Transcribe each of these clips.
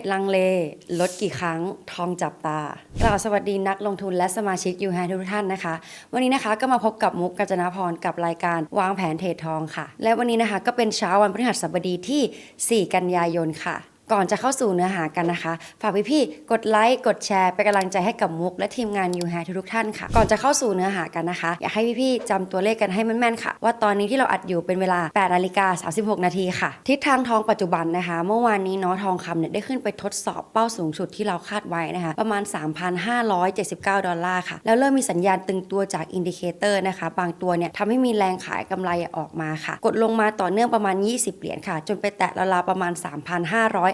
ดลังเล ลดกี่ครั้งทองจับตากล่าวสวัสดีนักลงทุนและสมาชิกยูแฮทุกท่านนะคะ วันนี้นะคะก็มาพบกับมุกกัจนาพรกับรายการวางแผนเทรดทองค่ะ และวันนี้นะคะก็เป็นเช้าวันพฤหัสบดีที่ 4 กันยายนค่ะ ก่อนจะเข้าสู่เนื้อหากันนะคะ ฝากพี่ๆ กดไลค์ กดแชร์ เป็นกำลังใจให้กับมุก และทีมงานยูแฮทุกท่านค่ะ ก่อนจะเข้าสู่เนื้อหากันนะคะ อยากให้พี่ๆจำตัวเลขกันให้แม่นๆ ค่ะ ว่าตอนนี้ที่เราอัดอยู่เป็นเวลา8นาฬิกา36 นาทีค่ะ ทิศทางทองปัจจุบันนะคะ เมื่อวานนี้เนาะทองคำเนี่ยได้ขึ้นไปทดสอบเป้าสูงสุดที่เราคาดไว้นะคะ ประมาณ 3,579 ดอลลาร์ค่ะ แล้วเริ่มมีสัญญาณตึงตัวจากอินดิเคเตอร์นะคะ บางตัวเนี่ยทำให้มีแรงขายกำไรออกมาค่ะ กดลงมาต่อเนื่องประมาณ 20 เหรียญค่ะ จนไปแตะราวๆประมาณ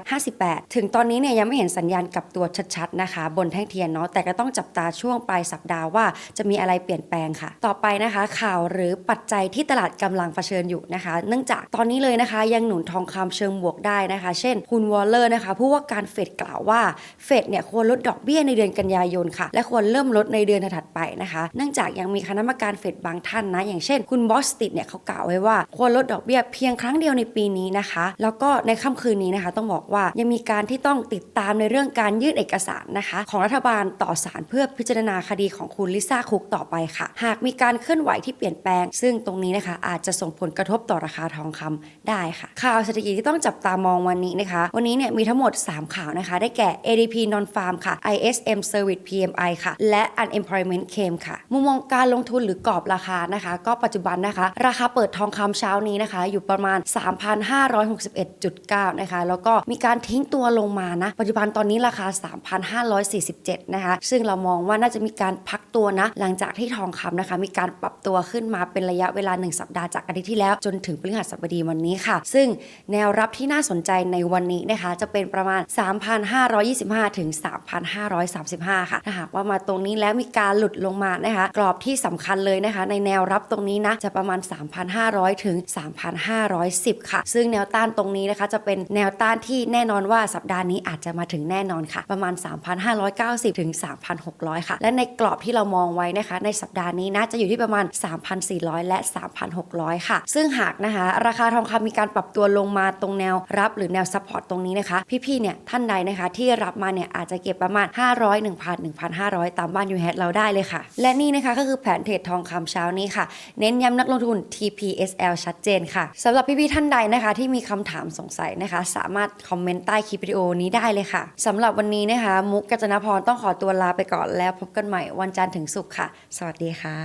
3,558 ถึงตอนนี้เนี่ยยังไม่เห็นสัญญาณกลับตัวชัดๆนะคะ บนแท่งเทียนเนาะแต่ก็ต้องจับตาช่วงปลายสัปดาห์ว่าจะมีอะไรเปลี่ยนแปลงค่ะ ต่อไปนะคะ ข่าวหรือปัจจัยที่ตลาดกำลังเผชิญอยู่นะคะ เนื่องจากตอนนี้เลยนะคะยังหนุนทองคำเชิงบวกได้นะคะ เช่นคุณวอลเลอร์นะคะผู้ว่าการเฟดกล่าวว่าเฟดเนี่ยควรลดดอกเบี้ยในเดือนกันยายนค่ะ และควรเริ่มลดในเดือนถัดไปนะคะ เนื่องจากยังมีคณะกรรมการเฟดบางท่านนะ อย่างเช่น คุณบอสติดเนี่ยเขากล่าวไว้ว่าควรลดดอกเบี้ยเพียงครั้งเดียวในปีนี้นะคะ แล้วก็ในค่ำคืนนี้นะคะ ต้องบอกว่า ยังมีการที่ต้องติดตามในเรื่องการยื่นเอกสารนะคะ ของรัฐบาลต่อศาลเพื่อพิจารณาคดีของคุณลิซ่าคุกต่อไปค่ะ หากมีการเคลื่อนไหวที่เปลี่ยนแปลง ซึ่งตรงนี้นะคะ อาจจะส่งผลกระทบต่อราคาทองคำได้ค่ะ ข่าวเศรษฐกิจที่ต้องจับตามองวันนี้นะคะ วันนี้เนี่ยมีทั้งหมด 3 ข่าวนะคะ ได้แก่ ADP non farm ค่ะ ISM Service PMI ค่ะ และ Unemployment Claim ค่ะ มุมมองการลงทุนหรือกรอบราคานะคะ ก็ปัจจุบันนะคะ ราคาเปิดทองคำเช้านี้นะคะ อยู่ประมาณ 3,561.9 นะคะ แล้วก็มีการทิ้งตัวลงมานะ ปัจจุบันตอนนี้ราคา 3,547 นะคะ ซึ่งเรามองว่าน่าจะมีการพักตัวนะ หลังจากที่ทองคำนะคะ มีการปรับตัวขึ้นมาเป็นระยะเวลา 1 สัปดาห์จากอาทิตย์ที่แล้วจนถึงพฤหัสบดีวันนี้ค่ะ ซึ่งแนวรับที่น่าสนใจในวันนี้นะคะ จะเป็นประมาณ 3,525 ถึง 3,535 ค่ะ ถ้าหากว่ามาตรงนี้แล้วมีการหลุดลงมานะคะ กรอบที่สำคัญเลยนะคะ ในแนวรับตรงนี้นะ จะประมาณ 3,500 ถึง 3,510 ค่ะ ซึ่งแนวต้านตรงนี้นะคะ จะเป็นแนวต้านที่แน่นอนว่าสัปดาห์นี้อาจจะมาถึงแน่นอนค่ะ ประมาณ 3,590 ถึง 3,600 ค่ะ และในกรอบที่เรามองไว้นะคะ ในสัปดาห์นี้นะจะอยู่ที่ประมาณ 3,400 และ 3,600 ค่ะ ซึ่งหากนะคะ ราคาทองคำมีการปรับตัวลงมาตรงแนวรับหรือแนวซัพพอร์ตตรงนี้นะคะ พี่ๆเนี่ยท่านใดนะคะที่รับมาเนี่ยอาจจะเก็บประมาณ 500 1,000 1,500 ตามบ้านยูแฮเราได้เลยค่ะ และนี่นะคะก็คือแผนเทรดทองคำเช้านี้ค่ะ เน้นย้ำนักลงทุน TPSL ชัดเจนค่ะสำหรับพี่ๆท่านใดนะคะ ที่มีคำถามสงสัยนะคะ สามารถคอมเมนต์ใต้คลิปวิดีโอนี้ได้เลยค่ะสำหรับวันนี้นะคะ มุกกัจนพรต้องขอตัวลาไปก่อนแล้วพบกันใหม่วันจันทร์ถึงศุกร์ค่ะ สวัสดีค่ะ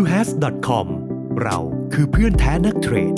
uhas.com เราคือเพื่อนแท้นักเทรด